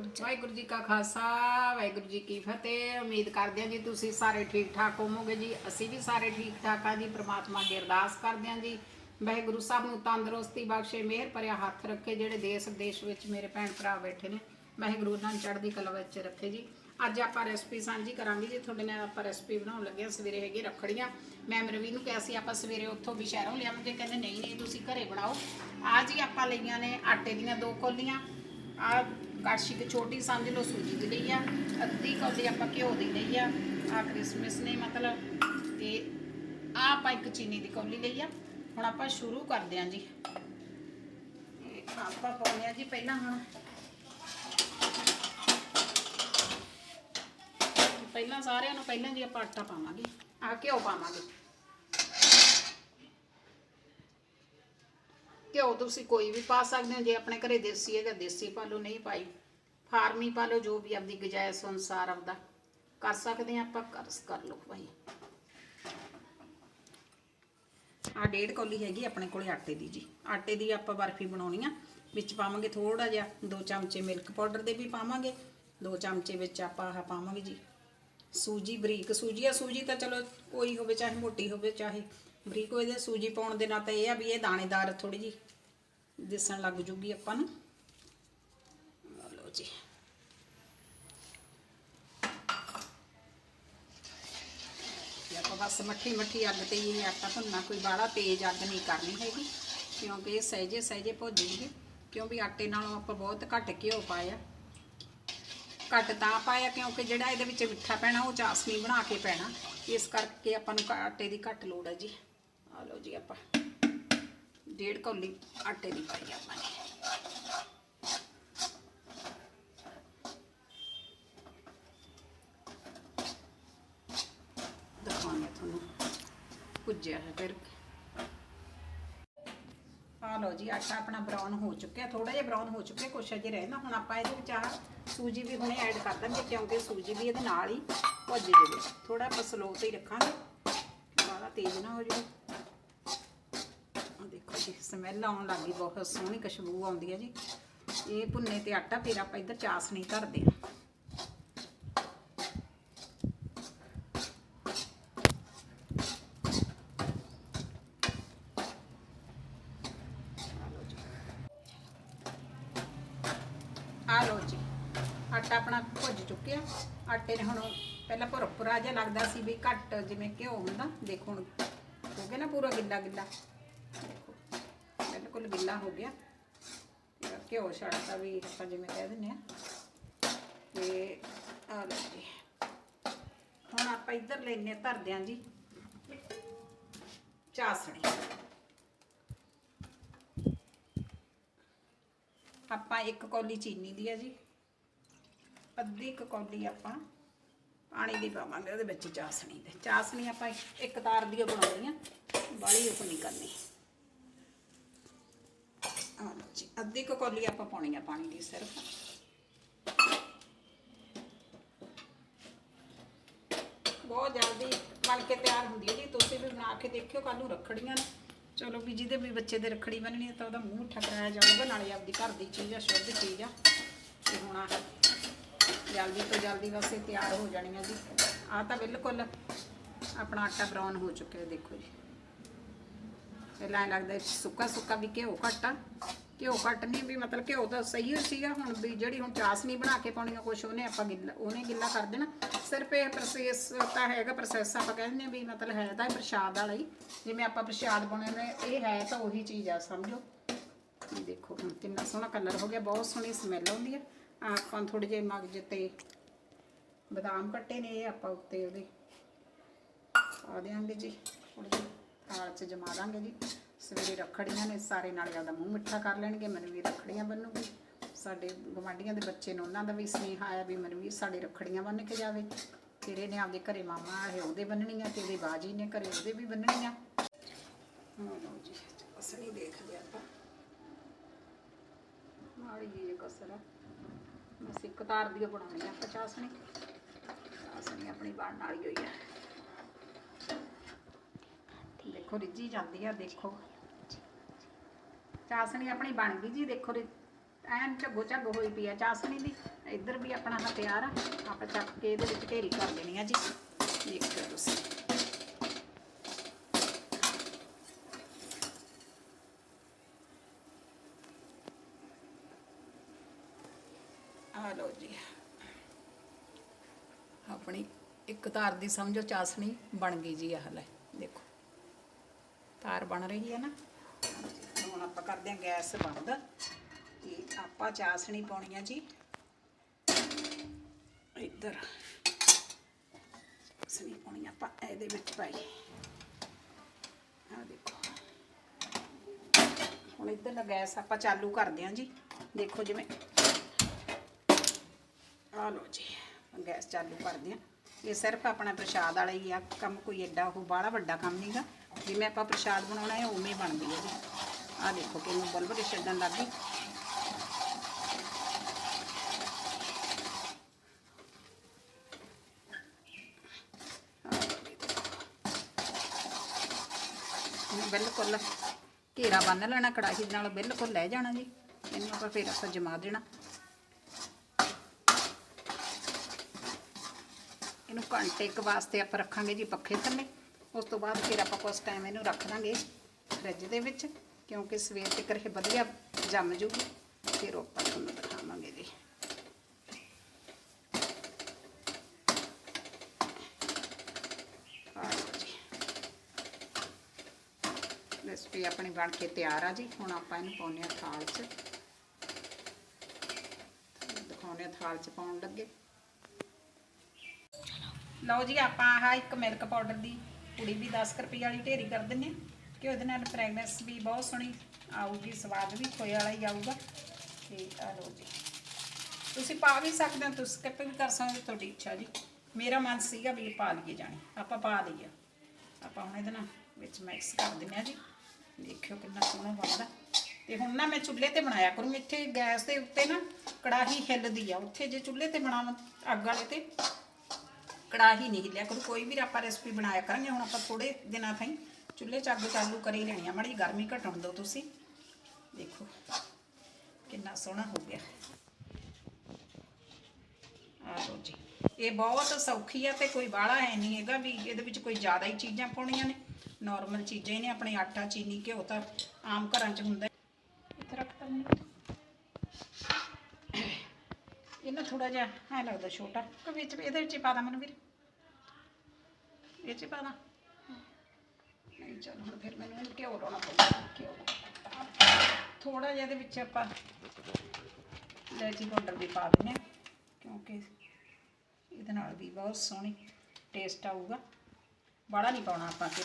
ਵਾਹਿਗੁਰੂ ਜੀ। ਕਾ ਖਾਲਸਾ, ਵਾਹਿਗੁਰੂ ਜੀ ਕੀ ਫਤਿਹ। ਉਮੀਦ ਕਰਦੇ ਹਾਂ ਜੀ ਤੁਸੀਂ ਸਾਰੇ ਠੀਕ ਠਾਕ ਹੋਵੋਗੇ ਜੀ। ਅਸੀਂ ਵੀ ਸਾਰੇ ਠੀਕ ਠਾਕ ਹਾਂ ਜੀ। ਪ੍ਰਮਾਤਮਾ ਅੱਗੇ ਅਰਦਾਸ ਕਰਦੇ ਹਾਂ ਜੀ। ਵਾਹਿਗੁਰੂ ਸਾਹਿਬ ਨੂੰ ਤੰਦਰੁਸਤੀ ਬਖਸ਼ੇ, ਮਿਹਰ ਭਰਿਆ ਹੱਥ ਰੱਖੇ ਜਿਹੜੇ ਦੇਸ਼ ਵਿਦੇਸ਼ ਵਿੱਚ ਮੇਰੇ ਭੈਣ ਭਰਾ ਬੈਠੇ ਨੇ। ਵਾਹਿਗੁਰੂ ਉਹਨਾਂ ਨੂੰ ਚੜ੍ਹਦੀ ਕਲਾ ਵਿੱਚ ਰੱਖੇ ਜੀ। ਅੱਜ ਆਪਾਂ ਰੈਸਪੀ ਸਾਂਝੀ ਕਰਾਂਗੇ ਜੀ। ਤੁਹਾਡੇ ਨਾਲ ਆਪਾਂ ਰੈਸਪੀ ਬਣਾਉਣ ਲੱਗੇ ਹਾਂ। ਸਵੇਰੇ ਹੈਗੀ ਰੱਖੜੀਆਂ। ਮੈਂ ਮਰਵੀ ਨੂੰ ਕਿਹਾ ਸੀ, ਆਪਾਂ ਸਵੇਰੇ ਉੱਥੋਂ ਵੀ ਸ਼ਹਿਰੋਂ ਲਿਆਵਾਂਗੇ। ਕਹਿੰਦੇ, ਨਹੀਂ ਨਹੀਂ, ਤੁਸੀਂ ਘਰੇ ਬਣਾਓ। ਆ ਜੀ ਆਪਾਂ ਲਈਆਂ ਨੇ ਆਟੇ ਦੀਆਂ ਦੋ ਕੋਲੀਆਂ। ਆ ਕਾਸ਼ੀ ਕਿ ਛੋਟੀ ਸਮਝ ਲਓ ਸੂਜੀ ਦੀ ਲਈ ਆ ਅੱਧੀ ਕੌਲੀ ਆਪਾਂ ਘਿਓ ਦੀ ਲਈ ਆ। ਆ ਕ੍ਰਿਸਮਸ ਨੇ ਮਤਲਬ ਤੇ ਆ ਆਪਾਂ ਇੱਕ ਚੀਨੀ ਦੀ ਕੌਲੀ ਲਈ ਆ। ਹੁਣ ਆਪਾਂ ਸ਼ੁਰੂ ਕਰਦੇ ਹਾਂ ਜੀ। ਆਪਾਂ ਪਾਉਂਦੇ ਆ ਜੀ ਪਹਿਲਾਂ ਹੁਣ। ਪਹਿਲਾਂ ਸਾਰਿਆਂ ਨੂੰ ਪਹਿਲਾਂ ਜੀ ਆਪਾਂ ਆਟਾ ਪਾਵਾਂਗੇ। ਆ ਘਿਓ ਪਾਵਾਂਗੇ। ਘਿਓ ਤੁਸੀਂ ਕੋਈ ਵੀ ਪਾ ਸਕਦੇ ਹੋ, ਜੇ ਆਪਣੇ ਘਰੇ ਦੇਸੀ ਹੈ ਤਾਂ ਦੇਸੀ ਪਾ ਲਓ, ਨਹੀਂ ਪਾਈ ਫਾਰਮੀ ਪਾ ਲਓ, ਜੋ ਵੀ ਆਪਦੀ ਗੁਜਾਇਸ਼ ਅਨੁਸਾਰ ਆਪਦਾ, ਕਰ ਸਕਦੇ ਆ ਆਪਾਂ, ਕਰ ਕਰ ਲਓ ਭਾਈ। ਆ ਡੇਢ ਕੌਲੀ ਹੈਗੀ ਆਪਣੇ ਕੋਲੇ ਆਟੇ ਦੀ ਜੀ। ਆਟੇ ਦੀ ਆਪਾਂ ਬਰਫੀ ਬਣਾਉਣੀ ਆ, ਵਿੱਚ ਪਾਵਾਂਗੇ ਥੋੜਾ ਜਿਹਾ, ਦੋ ਚਮਚੇ ਮਿਲਕ ਪਾਊਡਰ ਦੇ ਵੀ ਪਾਵਾਂਗੇ, ਦੋ ਚਮਚੇ ਵਿੱਚ ਆਪਾਂ ਆਹ ਪਾਵਾਂਗੇ ਜੀ। ਸੂਜੀ ਬਰੀਕ, ਸੂਜੀ ਆ, ਸੂਜੀ ਤਾਂ ਚਲੋ ਕੋਈ ਹੋਵੇ, ਚਾਹੇ ਮੋਟੀ ਹੋਵੇ, ਚਾਹੇ ਬਰੀਕ ਹੋਵੇ ਸੂਜੀ ਪਾਉਣ ਦੇ ਨਾਲ ਤਾਂ ਇਹ ਆ ਵੀ ਇਹ ਦਾਣੇਦਾਰ ਥੋੜੀ ਜੀ ਦਿਸਣ ਲੱਗ ਜੂਗੀ ਆਪਾਂ ਨੂੰ। ਆ ਲਓ ਜੀ। ਆਪਾਂ ਬਸ ਮੱਠੀ ਮੱਠੀ ਅੱਗ ਤੇ ਹੀ ਆਟਾ ਭੁੰਨਣਾ, ਕੋਈ ਬਾਹਲਾ ਤੇਜ਼ ਅੱਗ ਨਹੀਂ ਕਰਨੀ ਹੈਗੀ, ਕਿਉਂਕਿ ਇਹ ਸਹਿਜੇ ਸਹਿਜੇ ਭੁੱਜਣਗੇ ਕਿਉਂਕਿ ਆਟੇ ਨਾਲੋਂ ਆਪਾਂ ਬਹੁਤ ਘੱਟ ਘਿਓ ਪਾਇਆ। ਘੱਟ ਤਾਂ ਪਾਇਆ, ਕਿਉਂਕਿ ਜਿਹੜਾ ਇਹਦੇ ਵਿੱਚ ਮਿੱਠਾ ਪੈਣਾ, ਉਹ ਚਾਸਨੀ ਬਣਾ ਕੇ ਪੈਣਾ। ਇਸ ਕਰਕੇ ਆਪਾਂ ਨੂੰ ਆਟੇ ਦੀ ਘੱਟ ਲੋੜ ਹੈ ਜੀ। ਆ ਲਓ ਜੀ ਆਪਾਂ। ਡੇਢ ਕੌਲੀ ਆਟੇ ਦੀ ਪਾਈ ਆਪਾਂ ਨੇ। ਦਿਖਾਉਂਦੇ ਤੁਹਾਨੂੰ। ਭੁੱਜਿਆ ਹੈ ਫਿਰ। ਆ ਲਓ ਜੀ, ਆਟਾ ਆਪਣਾ ਬਰਾਊਨ ਹੋ ਚੁੱਕਿਆ ਥੋੜਾ ਜਿਹਾ ਬਰਾਊਨ ਹੋ ਚੁੱਕਿਆ, ਕੁਛ ਅਜੇ ਰਹਿੰਦਾ। ਹੁਣ ਆਪਾਂ ਇਹਦੇ ਵਿੱਚ ਆ ਸੂਜੀ ਵੀ ਹੁਣੇ ਐਡ ਕਰ ਦਾਂਗੇ, ਕਿਉਂਕਿ ਸੂਜੀ ਵੀ ਇਹਦੇ ਨਾਲ ਹੀ ਭੁੱਜ ਜਾਵੇ। ਥੋੜਾ ਆਪਾਂ ਸਲੋ ਤੇ ਹੀ ਰੱਖਾਂਗੇ। ਬਾਹਲਾ ਤੇਜ਼ ਨਾ ਹੋ ਜਾਵੇ। ਦੇਖੋ ਜੀ, ਸਮੈਲ ਆਉਣ ਲੱਗੀ ਬਹੁਤ ਸੋਹਣੀ ਖੁਸ਼ਬੂ ਆਉਂਦੀ ਹੈ ਜੀ। ਇਹ ਭੁੰਨੇ ਤੇ ਆਟਾ ਫਿਰ ਆਪਾਂ ਇੱਧਰ ਚਾਸਣੀ ਧਰਦੇ। ਹਾਂ ਆ ਲਓ ਜੀ, ਆਟਾ ਆਪਣਾ ਭੁੱਜ ਚੁੱਕਿਆ। ਆਟੇ ਨੇ ਹੁਣ ਪਹਿਲਾਂ ਭੁਰਭੁਰਾ ਜਿਹਾ ਲੱਗਦਾ ਸੀ ਵੀ ਘੱਟ ਜਿਵੇਂ ਘਿਓ ਹੁੰਦਾ, ਦੇਖੋ ਹੁਣ, ਹੋ ਗਿਆ ਨਾ ਪੂਰਾ ਗਿੱਲਾ ਗਿੱਲਾ ਬਿਲਕੁਲ ਗਿੱਲਾ ਹੋ ਗਿਆ। ਤੇ ਘਿਓ ਛੱਡਦਾ ਵੀ ਆਪਾਂ ਜਿਵੇਂ ਕਹਿ ਦਿੰਦੇ ਆ ਤੇ ਆ ਲਓ ਜੀ। ਹੁਣ ਆਪਾਂ ਇੱਧਰ ਲੈਨੇ ਧਰਦੇ ਆਂ ਜੀ ਚਾਸਣੀ। ਆਪਾਂ ਇੱਕ ਕੌਲੀ ਚੀਨੀ ਦੀ ਹੈ ਜੀ। ਅੱਧੀ ਕੁ ਕੌਲੀ ਆਪਾਂ ਪਾਣੀ ਦੀ ਪਾਵਾਂਗੇ, ਉਹਦੇ ਵਿੱਚ ਚਾਸਣੀ ਦੇ। ਚਾਸਣੀ ਆਪਾਂ ਇੱਕ- ਤਾਰ ਦੀ ਓ ਬਣਾਉਣੀ ਆ। ਬਾਲੀ ਉਹ ਨਹੀਂ ਕਰਨੀ ਆ ਲਓ ਜੀ ਅੱਧੀ ਕੁ ਕੌਲੀ ਆਪਾਂ ਪਾਉਣੀ ਆ ਪਾਣੀ ਦੀ ਸਿਰਫ। ਬਹੁਤ ਜਲਦੀ ਬਣ ਕੇ ਤਿਆਰ ਹੁੰਦੀ ਹੈ ਜੀ। ਤੁਸੀਂ ਵੀ ਬਣਾ ਕੇ ਦੇਖਿਓ ਕੱਲ ਨੂੰ ਰੱਖੜੀਆਂ ਨੇ। ਚਲੋ ਵੀ ਜਿਹਦੇ ਵੀ ਬੱਚੇ ਦੇ ਰੱਖੜੀ ਬੰਨਣੀ ਹੈ ਤਾਂ ਉਹਦਾ ਮੂੰਹ ਮਿੱਠਾ ਜਾਊਗਾ, ਨਾਲੇ ਆਪਦੀ ਘਰ ਦੀ ਚੀਜ਼ ਆ, ਸ਼ੁੱਧ ਚੀਜ਼ ਆ। ਤੇ ਹੁਣ ਆਹ ਜਲਦੀ ਤੋਂ ਜਲਦੀ ਵਸੇ ਤਿਆਰ ਹੋ ਜਾਣੀਆਂ ਜੀ। ਆ ਤਾਂ ਬਿਲਕੁਲ ਆਪਣਾ ਆਟਾ ਬਰਾਊਨ ਹੋ ਚੁੱਕਿਆ, ਦੇਖੋ ਜੀ। ਪਹਿਲਾਂ ਲੱਗਦਾ ਸੁੱਕਾ ਸੁੱਕਾ ਵੀ ਘਿਓ ਘੱਟ ਆ। ਘਿਓ ਘੱਟ ਨਹੀਂ, ਵੀ ਮਤਲਬ ਘਿਓ ਤਾਂ ਸਹੀ ਹੋ ਸੀਗਾ, ਹੁਣ ਵੀ ਜਿਹੜੀ ਹੁਣ ਚਾਸਨੀ ਬਣਾ ਕੇ ਪਾਉਣੀ ਆ ਕੁਛ ਉਹਨੇ ਆਪਾਂ ਗਿੱਲਾ, ਉਹਨੇ ਗਿੱਲਾ ਕਰ ਦੇਣਾ। ਸਿਰਫ ਇਹ ਪ੍ਰੋਸੈਸ ਤਾਂ ਹੈਗਾ ਪ੍ਰੋਸੈਸ ਆਪਾਂ ਕਹਿੰਦੇ ਹਾਂ ਵੀ ਮਤਲਬ ਹੈ ਤਾਂ ਇਹ ਪ੍ਰਸ਼ਾਦ ਵਾਲਾ ਹੀ। ਜਿਵੇਂ ਆਪਾਂ ਪ੍ਰਸ਼ਾਦ ਬਣਾਉਂਦੇ ਇਹ ਹੈ ਤਾਂ ਉਹੀ ਚੀਜ਼ ਆ, ਸਮਝੋ? ਇਹ ਦੇਖੋ, ਹੁਣ ਕਿੰਨਾ ਸੋਹਣਾ ਕਲਰ ਹੋ ਗਿਆ, ਬਹੁਤ ਸੋਹਣੀ ਸਮੈਲ ਆਉਂਦੀ ਆ। ਆਪਾਂ ਥੋੜੇ ਜਿਹੇ ਮਗਜ ਤੇ ਬਦਾਮ ਕੱਟੇ ਨੇ, ਇਹ ਆਪਾਂ ਉੱਤੇ ਉਹਦੇ ਪਾ ਦਿਆਂਗੇ ਜੀ ਥੋੜੀ ਜਿਹੀ ਥਾਲ 'ਚ ਜਮਾ ਦਾਂਗੇ ਜੀ। ਸਵੇਰੇ ਰੱਖੜੀਆਂ ਨੇ, ਸਾਰੇ ਨਾਲ ਆਪਦਾ ਮੂੰਹ ਮਿੱਠਾ ਕਰ ਲੈਣਗੇ, ਮਨਵੀਰ ਰੱਖੜੀਆਂ ਬੰਨੂਗੀ। ਸਾਡੇ ਗਵਾਂਢੀਆਂ ਦੇ ਬੱਚੇ ਨੇ ਉਹਨਾਂ ਦਾ ਵੀ ਸੁਨੇਹਾ ਆਇਆ ਵੀ ਮਨਵੀਰ ਸਾਡੇ ਰੱਖੜੀਆਂ ਬੰਨ ਕੇ ਜਾਵੇ। ਤੇਰੇ ਨੇ ਆਪਦੇ ਘਰੇ ਮਾਮਾ ਆਏ ਉਹਦੇ ਬੰਨਣੀਆਂ, ਤੇਰੇ ਬਾਜੀ ਨੇ ਘਰੇ ਉਹਦੇ ਵੀ ਬੰਨਣੀਆਂ। ਲਓ ਜੀ ਅਸਲੀ ਦੇਖਦੇ ਆਪਾਂ। ਮਾੜੀ ਜੀ ਕਸਰ ਆ ਬਸ ਇੱਕ ਤਾਰ ਦੀ ਬਣਾਉਣੀ ਆ ਪਚਾਸਣੀ ਚਾਸਣੀ ਆਪਣੀ ਬਣਨ ਵਾਲੀ ਹੋਈ ਆ ਦੇਖੋ, ਰਿੱਝੀ ਜਾਂਦੀ ਆ, ਦੇਖੋ। ਚਾਸਣੀ ਆਪਣੀ ਬਣ ਗਈ ਜੀ, ਦੇਖੋ ਰਿ- ਐਨ ਝੱਗੋ ਝੱਗ ਹੋਈ ਪਈ ਆ ਚਾਸਣੀ ਦੀ। ਇੱਧਰ ਵੀ ਆਪਣਾ ਹਥਿਆਰ ਆ, ਆਪਾਂ ਚੱਕ ਕੇ ਇਹਦੇ ਵਿੱਚ ਢੇਰੀ ਕਰ ਦੇਣੀ ਆ ਜੀ। ਦੇਖਿਓ ਤੁਸੀਂ। ਆ ਲਓ ਜੀ। ਆਪਣੀ ਇੱਕ ਤਾਰ ਦੀ ਸਮਝੋ ਚਾਸਣੀ ਬਣ ਗਈ ਜੀ, ਆਹ ਲੈ, ਦੇਖੋ। ਤਾਰ ਬਣ ਰਹੀ ਹੈ ਨਾ। ਆਪਾਂ ਕਰਦੇ ਹਾਂ ਗੈਸ ਬੰਦ। ਤੇ ਆਪਾਂ ਚਾਸਣੀ ਪਾਉਣੀ ਆ ਜੀ। ਇੱਧਰ। ਚਾਸਣੀ ਪਾਉਣੀ ਆਪਾਂ, ਇਹਦੇ ਵਿੱਚ ਪਾਈ ਆ ਦੇਖੋ। ਹੁਣ ਇੱਧਰ ਦਾ ਗੈਸ ਆਪਾਂ ਚਾਲੂ ਕਰਦੇ ਹਾਂ ਜੀ। ਦੇਖੋ ਜਿਵੇਂ। ਆ ਲਓ ਜੀ ਗੈਸ ਚਾਲੂ ਕਰਦੇ ਹਾਂ। ਇਹ ਸਿਰਫ ਆਪਣਾ ਪ੍ਰਸ਼ਾਦ ਵਾਲਾ ਹੀ ਆ। ਕੰਮ ਕੋਈ ਐਡਾ ਉਹ ਬਾਹਲਾ ਵੱਡਾ ਕੰਮ ਨਹੀਂਗਾ ਜਿਵੇਂ ਆਪਾਂ ਪ੍ਰਸ਼ਾਦ ਬਣਾਉਣਾ ਹੈ, ਉਵੇਂ ਬਣਦੀ ਹੈ ਜੀ। ਆ ਦੇਖੋ ਕਿਵੇਂ ਬਲਬਲੇ ਛੱਡਣ ਲੱਗ ਗਈ। ਆਹ ਬਿਲਕੁਲ। ਘੇਰਾ ਬੰਨ ਲੈਣਾ ਕੜਾਹੀ ਦੇ ਨਾਲ, ਬਿਲਕੁਲ ਲੈ ਜਾਣਾ ਜੀ। ਇਹਨੂੰ ਆਪਾਂ ਫਿਰ ਆਪਾਂ ਜਮਾ ਦੇਣਾ। ਇਹਨੂੰ ਘੰਟੇ ਇੱਕ ਵਾਸਤੇ ਆਪਾਂ ਰੱਖਾਂਗੇ ਜੀ ਪੱਖੇ ਥੱਲੇ। ਉਸ ਤੋਂ ਬਾਅਦ ਫਿਰ ਆਪਾਂ ਕੁਝ ਟਾਈਮ ਇਹਨੂੰ ਰੱਖ ਦਾਂਗੇ ਫ੍ਰਿਜ ਦੇ ਵਿੱਚ। ਕਿਉਂਕਿ ਸਵੇਰ ਤੱਕ ਇਹ ਵਧੀਆ ਜੰਮ ਜੂਗੀ, ਫਿਰ ਆਪਾਂ ਤੁਹਾਨੂੰ ਦਿਖਾਵਾਂਗੇ ਜੀ। ਰੈਸਪੀ ਆਪਣੀ ਬਣ ਕੇ ਤਿਆਰ ਆ ਜੀ। ਹੁਣ ਆਪਾਂ ਇਹਨੂੰ ਪਾਉਂਦੇ ਆ ਥਾਲ 'ਚ। ਤੁਹਾਨੂੰ ਦਿਖਾਉਂਦੇ ਆ ਥਾਲ 'ਚ ਪਾਉਣ ਲੱਗੇ। ਲਓ ਜੀ, ਆਪਾਂ ਆਹ ਇੱਕ ਮਿਲਕ ਪਾਊਡਰ ਦੀ ਕੁੜੀ ਵੀ 10 ਰੁਪਏ ਵਾਲੀ ਢੇਰੀ ਕਰ ਦਿੰਨੇ ਆ ਕਿ ਉਹਦੇ ਨਾਲ ਫ੍ਰੈਗਨੈਂਸ ਵੀ ਬਹੁਤ ਸੋਹਣੀ ਆਊਗੀ ਸਵਾਦ ਵੀ ਖੋਏ ਵਾਲਾ ਹੀ ਆਊਗਾ। ਤੇ ਆ ਲਓ ਜੀ। ਤੁਸੀਂ ਪਾ ਵੀ ਸਕਦੇ ਹੋ ਤੁਸੀਂ ਸਕਿਪ ਵੀ ਕਰ ਸਕਦੇ ਹੋ, ਤੁਹਾਡੀ ਇੱਛਾ ਜੀ। ਮੇਰਾ ਮਨ ਸੀਗਾ ਵੀ ਇਹ ਪਾ ਲਈਏ ਜਾਣੀ। ਆਪਾਂ ਪਾ ਲਈਏ। ਆਪਾਂ ਹੁਣ ਇਹਦੇ ਨਾਲ ਵਿੱਚ ਮਿਕਸ ਕਰ ਦਿੰਨੇ ਆ ਜੀ। ਦੇਖਿਓ ਕਿੰਨਾ ਸੋਹਣਾ ਬਣਦਾ। ਤੇ ਹੁਣ ਨਾ ਮੈਂ ਚੁੱਲ੍ਹੇ ਤੇ ਬਣਾਇਆ ਕਰੂੰ ਇੱਥੇ ਗੈਸ ਦੇ ਉੱਤੇ ਨਾ ਕੜਾਹੀ ਹਿੱਲਦੀ ਆ। ਉੱਥੇ ਜੇ ਚੁੱਲ੍ਹੇ ਤੇ ਬਣਾਵਾਂ ਅੱਗ ਵਾਲੇ ਤੇ ਕੜਾਹੀ ਨਹੀਂ ਹਿੱਲਿਆ ਕਰੂ। ਕੋਈ ਵੀ ਆਪਾਂ ਰੈਸਪੀ ਬਣਾਇਆ ਕਰਾਂਗੇ। ਹੁਣ ਆਪਾਂ ਥੋੜੇ ਦਿਨਾਂ ਤਾਈਂ ਚੁੱਲ੍ਹੇ 'ਚ ਅੱਗ ਚਾਲੂ ਕਰੀ ਲੈਣੀ ਆ, ਮਾੜੀ ਗਰਮੀ ਘਟਣ ਦਿਓ ਤੁਸੀਂ। ਦੇਖੋ, ਕਿੰਨਾ ਸੋਹਣਾ ਹੋ ਗਿਆ। ਆ ਲਓ ਜੀ, ਇਹ ਬਹੁਤ ਸੌਖੀ ਆ ਤੇ ਕੋਈ ਬਾਹਲਾ ਹੈ ਨਹੀਂ ਹੈਗਾ ਵੀ ਇਹਦੇ ਵਿੱਚ ਕੋਈ ਜ਼ਿਆਦਾ ਹੀ ਚੀਜ਼ਾਂ ਪਾਉਣੀਆਂ ਨੇ। ਨਾਰਮਲ ਚੀਜ਼ਾਂ ਹੀ ਨੇ, ਆਪਣੇ ਆਟਾ, ਚੀਨੀ, ਘਿਓ ਤਾਂ ਆਮ ਘਰਾਂ 'ਚ ਹੁੰਦਾ। ਇੱਥੇ ਰੱਖ ਤਾ ਮੈਨੂੰ ਇਹ ਨਾ ਥੋੜਾ ਜਿਹਾ ਐ ਲੱਗਦਾ ਛੋਟਾ। ਕਿ ਵਿੱਚ ਇਹਦੇ ਵਿੱਚ ਪਾ ਦਾਂ ਮੈਨੂੰ ਵੀਰ ਇਹ ਚ ਪਾ ਦਾਂ। ਚਲੋ ਹੁਣ ਫਿਰ ਮੈਨੂੰ ਇਹਨੂੰ ਘਿਓ ਲਾਉਣਾ ਪਊਗਾ, ਘਿਓ ਥੋੜਾ ਜਿਹਾ ਇਹਦੇ ਵਿੱਚ ਆਪਾਂ ਲੈਚੀ ਪਾਊਡਰ ਵੀ ਪਾ ਦਿੰਦੇ ਹਾਂ, ਕਿਉਂਕਿ ਇਹਦੇ ਨਾਲ ਵੀ ਬਹੁਤ ਸੋਹਣੀ ਟੇਸਟ ਆਊਗਾ। ਬੜਾ ਨਹੀਂ ਪਾਉਣਾ ਆਪਾਂ ਫਿਰ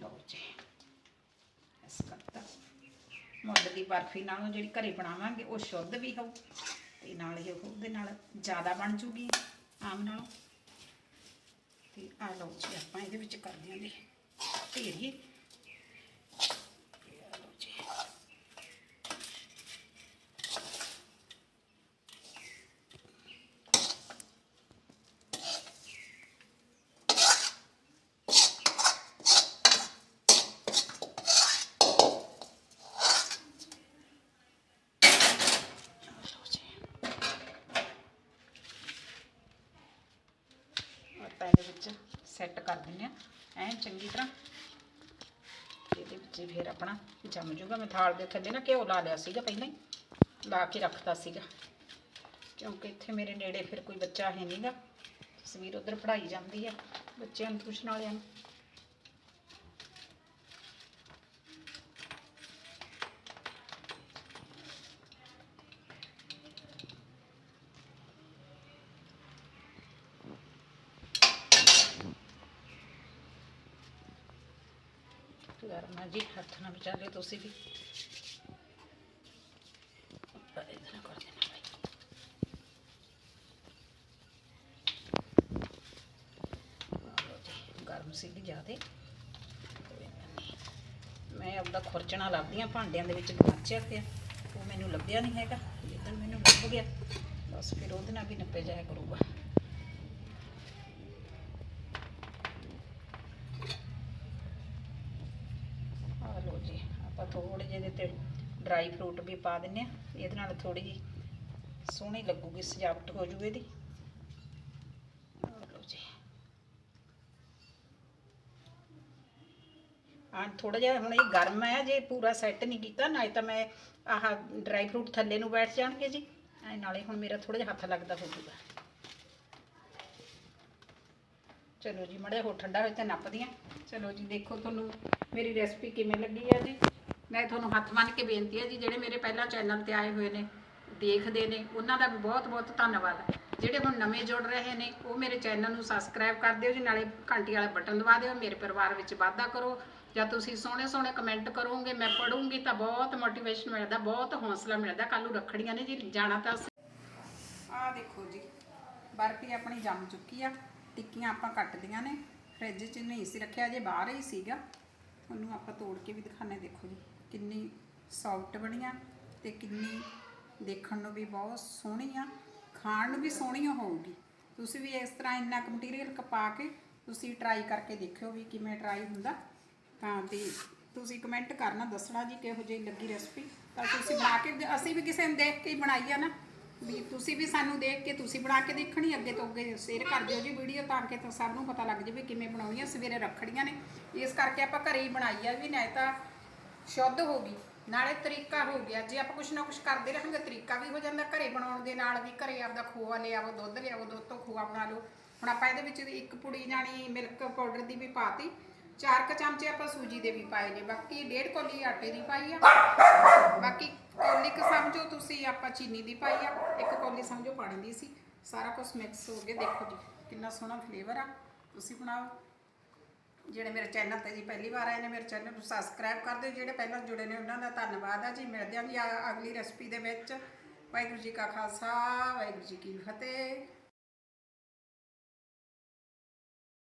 ਲਓ ਜੀ, ਇਸ ਕਰਤਾ। ਮੁੱਲ ਦੀ ਬਰਫੀ ਨਾਲੋਂ ਜਿਹੜੀ ਘਰੇ ਬਣਾਵਾਂਗੇ, ਉਹ ਸ਼ੁੱਧ ਵੀ ਹੋਊ, ਤੇ ਨਾਲ ਹੀ ਉਹਦੇ ਨਾਲ ਜ਼ਿਆਦਾ ਬਣ ਜੂਗੀ, ਆਮ ਨਾਲੋਂ। ਤੇ ਆ ਲਓ ਜੀ ਆਪਾਂ ਇਹਦੇ ਵਿੱਚ ਕਰ ਦਿਆਂਗੇ ਢੇਰੀ ਤੇ ਆਹ ਲਓ ਜੀ ਲਓ ਜੀ ਆਟਾ ਇਹਦੇ ਵਿੱਚ ਸੈੱਟ ਕਰ ਦਿੰਦੇ ਆ ਐਂ ਚੰਗੀ ਤਰ੍ਹਾਂ ਇਹਦੇ ਵਿੱਚ ਫਿਰ ਆਪਣਾ ਜੰਮ ਜੂਗਾ। ਮੈਂ ਥਾਲ ਦੇ ਥੱਲੇ ਨਾ ਘਿਓ ਲਾ ਲਿਆ ਸੀਗਾ ਪਹਿਲਾਂ ਹੀ। ਲਾ ਕੇ ਰੱਖਤਾ ਸੀਗਾ। ਕਿਉਂਕਿ ਇੱਥੇ ਮੇਰੇ ਨੇੜੇ ਫਿਰ ਕੋਈ ਬੱਚਾ ਹੈ ਨਹੀਂਗਾ ਤਸਵੀਰ ਉਧਰ ਪੜਾਈ ਜਾਂਦੀ ਆ ਬੱਚਿਆਂ ਨੂੰ, ਟਿਊਸ਼ਨ ਵਾਲਿਆਂ ਨੂੰ ਗਰਮ ਆ ਜੀ ਤੁਸੀਂ ਵੀ ਇਦਾਂ ਕਰ ਦੇਣਾ ਭਾਈ ਗਰਮ ਸੀਗੀ ਜ਼ਿਆਦੇ ਕੋਈ ਮੈਂ ਆਪਦਾ ਖੁਰਚਣਾ ਲੱਭਦੀ ਆ ਭਾਂਡਿਆਂ ਦੇ ਵਿੱਚ ਗਵਾਚਿਆ ਪਿਆ ਉਹ ਮੈਨੂੰ ਲੱਭਿਆ ਨਹੀਂ ਹੈਗਾ ਜਿੱਦਣ ਮੈਨੂੰ ਲੱਭ ਗਿਆ ਬਸ ਫਿਰ ਉਹਦੇ ਨਾਲ ਵੀ ਨੱਪੇ ਜਾਇਆ ਕਰੂਗਾ ਆ ਲਓ ਜੀ ਆਪਾਂ ਥੋੜੇ ਜਿਹੇ ਇਹਦੇ ਤੇ ਡਰਾਈ ਫਰੂਟ ਵੀ ਪਾ ਦਿੰਨੇ ਆ ਇਹਦੇ ਨਾਲ ਥੋੜੀ ਜੀ ਸੋਹਣੀ ਲੱਗੂਗੀ, ਸਜਾਵਟ ਹੋ ਜੂਗੀ ਇਹਦੀ। ਆਹ ਆ ਥੋੜਾ ਜਿਹਾ ਹੁਣ ਇਹ ਗਰਮ ਹੈ, ਜੇ ਪੂਰਾ ਸੈੱਟ ਨਹੀਂ ਕੀਤਾ ਨਾ ਤਾਂ ਮੈਂ ਆਹ ਡਰਾਈ ਫਰੂਟ ਥੱਲੇ ਨੂੰ ਬੈਠ ਜਾਣਗੇ ਜੀ। ਐ ਨਾਲੇ ਹੁਣ ਮੇਰਾ ਥੋੜਾ ਜਿਹਾ ਹੱਥ ਲੱਗਦਾ ਹੋ ਜੂਗਾ। ਚਲੋ ਜੀ ਮੜਿਆ ਹੋ ਠੰਡਾ ਹੋਇਆ ਤਾਂ ਨੱਪਦੀਆਂ ਚਲੋ ਜੀ, ਦੇਖੋ ਤੁਹਾਨੂੰ ਮੇਰੀ ਰੈਸਪੀ ਕਿਵੇਂ ਲੱਗੀ ਆ ਜੀ। ਮੈਂ ਤੁਹਾਨੂੰ ਹੱਥ ਬੰਨ੍ਹ ਕੇ ਬੇਨਤੀ ਹੈ ਜੀ, ਜਿਹੜੇ ਮੇਰੇ ਪਹਿਲਾਂ ਚੈਨਲ ਤੇ ਆਏ ਹੋਏ ਨੇ, ਦੇਖਦੇ ਨੇ, ਉਹਨਾਂ ਦਾ ਵੀ ਬਹੁਤ ਬਹੁਤ ਧੰਨਵਾਦ ਜਿਹੜੇ ਹੁਣ ਨਵੇਂ ਜੁੜ ਰਹੇ ਨੇ, ਉਹ ਮੇਰੇ ਚੈਨਲ ਨੂੰ ਸਬਸਕ੍ਰਾਈਬ ਕਰ ਦਿਓ ਜੀ, ਨਾਲੇ ਘੰਟੀ ਵਾਲਾ ਬਟਨ ਦਬਾ ਦਿਓ, ਮੇਰੇ ਪਰਿਵਾਰ ਵਿੱਚ ਵਾਧਾ ਕਰੋ। ਜਾਂ ਤੁਸੀਂ ਸੋਹਣੇ ਸੋਹਣੇ ਕਮੈਂਟ ਕਰੋਗੇ, ਮੈਂ ਪੜੂੰਗੀ ਤਾਂ ਬਹੁਤ ਮੋਟੀਵੇਸ਼ਨ ਮਿਲਦਾ, ਬਹੁਤ ਹੌਸਲਾ ਮਿਲਦਾ। ਕੱਲ ਨੂੰ ਰੱਖੜੀਆਂ ਨੇ ਜੀ, ਜਾਣਾ ਤਾਂ ਆ ਦੇਖੋ ਜੀ, ਬਰਫੀ ਆਪਣੀ ਜੰਮ ਚੁੱਕੀ ਆ, ਟਿੱਕੀਆਂ ਆਪਾਂ ਕੱਟਦੀਆਂ ਨੇ, ਫ੍ਰਿਜ 'ਚ ਨਹੀਂ ਸੀ ਰੱਖਿਆ ਜੇ ਬਾਹਰ ਹੀ ਸੀਗਾ। ਉਹਨੂੰ ਆਪਾਂ ਤੋੜ ਕੇ ਵੀ ਦਿਖਾਣੇ ਦੇਖੋ ਜੀ। ਕਿੰਨੀ ਸੌਫਟ ਬਣੀਆਂ ਤੇ ਕਿੰਨੀ ਦੇਖਣ ਨੂੰ ਵੀ ਬਹੁਤ ਸੋਹਣੀ ਆ, ਖਾਣ ਨੂੰ ਵੀ ਸੋਹਣੀ ਹੋਊਗੀ। ਤੁਸੀਂ ਵੀ ਇਸ ਤਰ੍ਹਾਂ ਇੰਨਾ ਕੁ ਮਟੀਰੀਅਲ ਕਪਾ ਕੇ ਤੁਸੀਂ ਟਰਾਈ ਕਰਕੇ ਦੇਖਿਓ ਵੀ ਕਿਵੇਂ ਟਰਾਈ ਹੁੰਦਾ। ਤਾਂ ਤੇ ਤੁਸੀਂ ਕਮੈਂਟ ਕਰਨਾ, ਦੱਸਣਾ ਜੀ ਕਿਹੋ ਜਿਹੀ ਲੱਗੀ ਰੈਸਪੀ ਤਾਂ ਤੁਸੀਂ ਬਣਾ ਕੇ ਅਸੀਂ ਵੀ ਕਿਸੇ ਨੂੰ ਦੇਖ ਕੇ ਹੀ ਬਣਾਈ ਆ ਨਾ। ਵੀ ਤੁਸੀਂ ਵੀ ਸਾਨੂੰ ਦੇਖ ਕੇ ਤੁਸੀਂ ਬਣਾ ਕੇ ਦੇਖਣੀ, ਅੱਗੇ ਤੋਂ ਅੱਗੇ ਸ਼ੇਅਰ ਕਰ ਦਿਓ ਜੀ ਵੀਡੀਓ ਤਾਂ ਕਿ ਤਾਂ ਸਭ ਨੂੰ ਪਤਾ ਲੱਗ ਜਾਵੇ ਕਿਵੇਂ ਬਣਾਉਣੀ ਆ ਸਵੇਰੇ ਰੱਖੜੀਆਂ ਨੇ। ਇਸ ਕਰਕੇ ਆਪਾਂ ਘਰੇ ਹੀ ਬਣਾਈ ਆ ਵੀ ਨਹੀਂ ਤਾਂ ਸ਼ੁੱਧ ਹੋ ਗਈ। ਨਾਲੇ ਤਰੀਕਾ ਹੋ ਗਿਆ। ਜੇ ਆਪਾਂ ਕੁਛ ਨਾ ਕੁਛ ਕਰਦੇ ਰਹਾਂਗੇ, ਤਰੀਕਾ ਵੀ ਹੋ ਜਾਂਦਾ ਘਰੇ ਬਣਾਉਣ ਦੇ ਨਾਲ ਵੀ। ਘਰੇ ਆਪਦਾ ਖੋਆ ਲਿਆਵੋ ਦੁੱਧ ਲਿਆਵੋ ਦੁੱਧ ਤੋਂ ਖੋਆ ਬਣਾ ਲਓ। ਹੁਣ ਆਪਾਂ ਇਹਦੇ ਵਿੱਚ ਇੱਕ ਪੁੜੀ ਜਾਣੀ ਮਿਲਕ ਪਾਊਡਰ ਦੀ ਵੀ ਪਾਤੀ। ਚਾਰ ਕ ਚਮਚੇ ਆਪਾਂ ਸੂਜੀ ਦੇ ਵੀ ਪਾਏ ਨੇ। ਬਾਕੀ ਡੇਢ ਕੋਲੀ ਆਟੇ ਦੀ ਪਾਈ ਆ। ਬਾਕੀ ਕੋਲੀ ਕ ਸਮਝੋ ਤੁਸੀਂ, ਆਪਾਂ ਚੀਨੀ ਦੀ ਪਾਈ ਆ। ਇੱਕ ਕੋਲੀ ਸਮਝੋ ਪਾਣੀ ਦੀ ਸੀ। ਸਾਰਾ ਕੁਝ ਮਿਕਸ ਹੋ ਗਿਆ। ਦੇਖੋ ਜੀ, ਕਿੰਨਾ ਸੋਹਣਾ ਫਲੇਵਰ ਆ। ਤੁਸੀਂ ਬਣਾਓ। ਜਿਹੜੇ ਮੇਰੇ ਚੈਨਲ ਤੇ ਜੀ ਪਹਿਲੀ ਵਾਰ ਆਏ ਨੇ, ਮੇਰੇ ਚੈਨਲ ਨੂੰ ਸਬਸਕ੍ਰਾਈਬ ਕਰ ਦਿਓ। ਜਿਹੜੇ ਪਹਿਲਾਂ ਜੁੜੇ ਨੇ ਉਹਨਾਂ ਦਾ ਧੰਨਵਾਦ ਆ ਜੀ। ਮਿਲਦੇ ਹਾਂ ਜੀ ਅਗਲੀ ਰੈਸਪੀ ਦੇ ਵਿੱਚ। ਵਾਹਿਗੁਰੂ ਜੀ ਕਾ ਖਾਲਸਾ, ਵਾਹਿਗੁਰੂ ਜੀ ਕੀ ਫਤਿਹ।